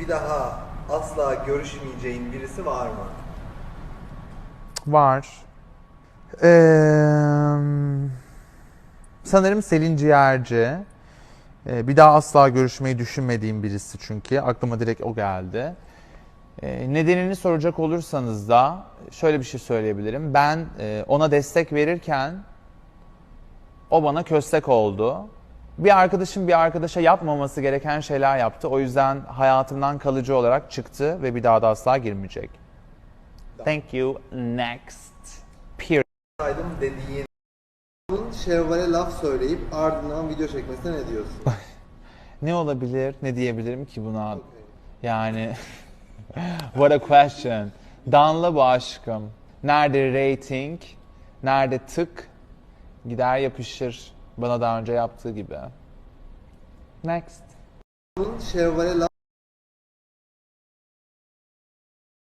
bir daha asla görüşmeyeceğin birisi var mı? Var. Ee, sanırım Selin Ciğerci. Ee, bir daha asla görüşmeyi düşünmediğim birisi çünkü. Aklıma direkt o geldi. Ee, nedenini soracak olursanız da şöyle bir şey söyleyebilirim. Ben e, ona destek verirken o bana köstek oldu. Bir arkadaşım bir arkadaşa yapmaması gereken şeyler yaptı. O yüzden hayatımdan kalıcı olarak çıktı ve bir daha da asla girmeyecek. Thank you. Next. Period. Saydım dediğin Şevval'e laf söyleyip ardından video çekmesine ne diyorsun? Ne olabilir? Ne diyebilirim ki buna? Yani what a question. Danla bu aşkım. Nerede rating? Nerede tık? Gider yapışır. Bana daha önce yaptığı gibi. Next. Laf